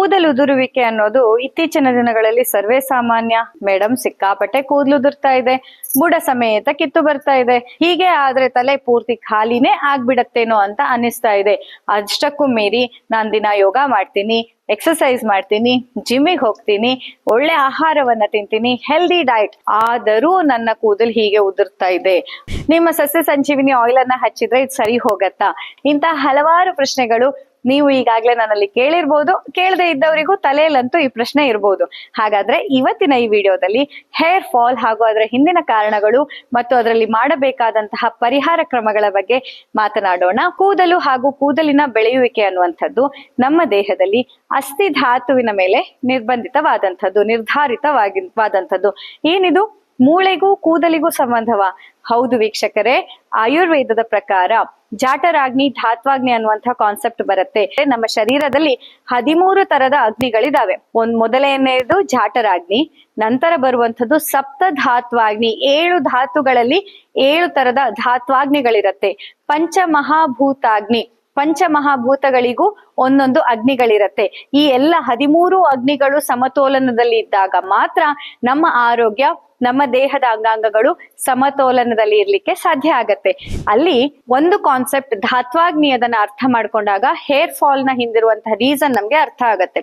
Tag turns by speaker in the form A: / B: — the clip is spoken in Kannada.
A: ಕೂದಲು ಉದುರುವಿಕೆ ಅನ್ನೋದು ಇತ್ತೀಚಿನ ದಿನಗಳಲ್ಲಿ ಸರ್ವೇ ಸಾಮಾನ್ಯ. ಮೇಡಮ್ ಸಿಕ್ಕಾಪಟ್ಟೆ ಕೂದಲು ಉದುರ್ತಾ ಇದೆ. ಬುಡ ಸಮೇತ ಕಿತ್ತು ಬರ್ತಾ ಇದೆ. ಹೀಗೆ ಆದ್ರೆ ತಲೆ ಪೂರ್ತಿ ಖಾಲಿನೇ ಆಗ್ಬಿಡತ್ತೇನೋ ಅಂತ ಅನಿಸ್ತಾ ಇದೆ. ಅಷ್ಟಕ್ಕೂ ಮೀರಿ ನಾನ್ ದಿನ ಯೋಗ ಮಾಡ್ತೀನಿ ಎಕ್ಸಸೈಸ್ ಮಾಡ್ತೀನಿ ಜಿಮ್ಮಿಗೆ ಹೋಗ್ತೀನಿ, ಒಳ್ಳೆ ಆಹಾರವನ್ನ ತಿಂತೀನಿ ಹೆಲ್ದಿ ಡಯಟ್ ಆದರೂ ನನ್ನ ಕೂದಲು ಹೀಗೆ ಉದುರ್ತಾ ಇದೆ. ನಿಮ್ಮ ಸಸ್ಯ ಸಂಜೀವಿನಿ ಆಯಿಲ್ ಅನ್ನ ಹಚ್ಚಿದ್ರೆ ಇದು ಸರಿ ಹೋಗತ್ತಾ? ಇಂತಹ ಹಲವಾರು ಪ್ರಶ್ನೆಗಳು ನೀವು ಈಗಾಗಲೇ ನನ್ನಲ್ಲಿ ಕೇಳಿರ್ಬೋದು, ಕೇಳದೆ ಇದ್ದವರಿಗೂ ತಲೆಯಲ್ಲಂತೂ ಈ ಪ್ರಶ್ನೆ ಇರ್ಬೋದು. ಹಾಗಾದ್ರೆ ಇವತ್ತಿನ ಈ ವಿಡಿಯೋದಲ್ಲಿ ಹೇರ್ ಫಾಲ್ ಹಾಗೂ ಅದರ ಹಿಂದಿನ ಕಾರಣಗಳು ಮತ್ತು ಅದರಲ್ಲಿ ಮಾಡಬೇಕಾದಂತಹ ಪರಿಹಾರ ಕ್ರಮಗಳ ಬಗ್ಗೆ ಮಾತನಾಡೋಣ. ಕೂದಲು ಹಾಗೂ ಕೂದಲಿನ ಬೆಳೆಯುವಿಕೆ ಅನ್ನುವಂಥದ್ದು ನಮ್ಮ ದೇಹದಲ್ಲಿ ಅಸ್ಥಿ ಧಾತುವಿನ ಮೇಲೆ ನಿರ್ಬಂಧಿತವಾದಂಥದ್ದು ನಿರ್ಧಾರಿತವಾಗಿವಾದಂಥದ್ದು ಏನಿದು? ಮೂಳೆಗೂ ಕೂದಲಿಗೂ ಸಂಬಂಧವ? ಹೌದು ವೀಕ್ಷಕರೇ, ಆಯುರ್ವೇದದ ಪ್ರಕಾರ ಜಾಟರಾಗ್ನಿ, ಧಾತ್ವಾಗ್ನಿ ಅನ್ನುವಂಥ ಕಾನ್ಸೆಪ್ಟ್ ಬರುತ್ತೆ. ನಮ್ಮ ಶರೀರದಲ್ಲಿ ಹದಿಮೂರು ತರದ ಅಗ್ನಿಗಳಿದಾವೆ. ಒಂದ್ ಮೊದಲನೆಯದು ಜಾಟರಾಗ್ನಿ, ನಂತರ ಬರುವಂತದ್ದು ಸಪ್ತ ಧಾತ್ವಾಗ್ನಿ ಏಳು ಧಾತುಗಳಲ್ಲಿ ಏಳು ತರದ ಧಾತ್ವಾಗ್ನಿಗಳಿರತ್ತೆ. ಪಂಚಮಹಾಭೂತಾಗ್ನಿ. ಪಂಚಮಹಾಭೂತಗಳಿಗೂ ಒಂದೊಂದು ಅಗ್ನಿಗಳಿರತ್ತೆ. ಈ ಎಲ್ಲ ಹದಿಮೂರು ಅಗ್ನಿಗಳು ಸಮತೋಲನದಲ್ಲಿ ಇದ್ದಾಗ ಮಾತ್ರ ನಮ್ಮ ಆರೋಗ್ಯ, ನಮ್ಮ ದೇಹದ ಅಂಗಾಂಗಗಳು ಸಮತೋಲನದಲ್ಲಿ ಇರ್ಲಿಕ್ಕೆ ಸಾಧ್ಯ ಆಗತ್ತೆ. ಅಲ್ಲಿ ಒಂದು ಕಾನ್ಸೆಪ್ಟ್ ಧಾತ್ವಾಗ್ನಿ ಅದನ್ನ ಅರ್ಥ ಮಾಡ್ಕೊಂಡಾಗ ಹೇರ್ ಫಾಲ್ನ ಹಿಂದಿರುವಂತಹ ರೀಸನ್ ನಮ್ಗೆ ಅರ್ಥ ಆಗತ್ತೆ.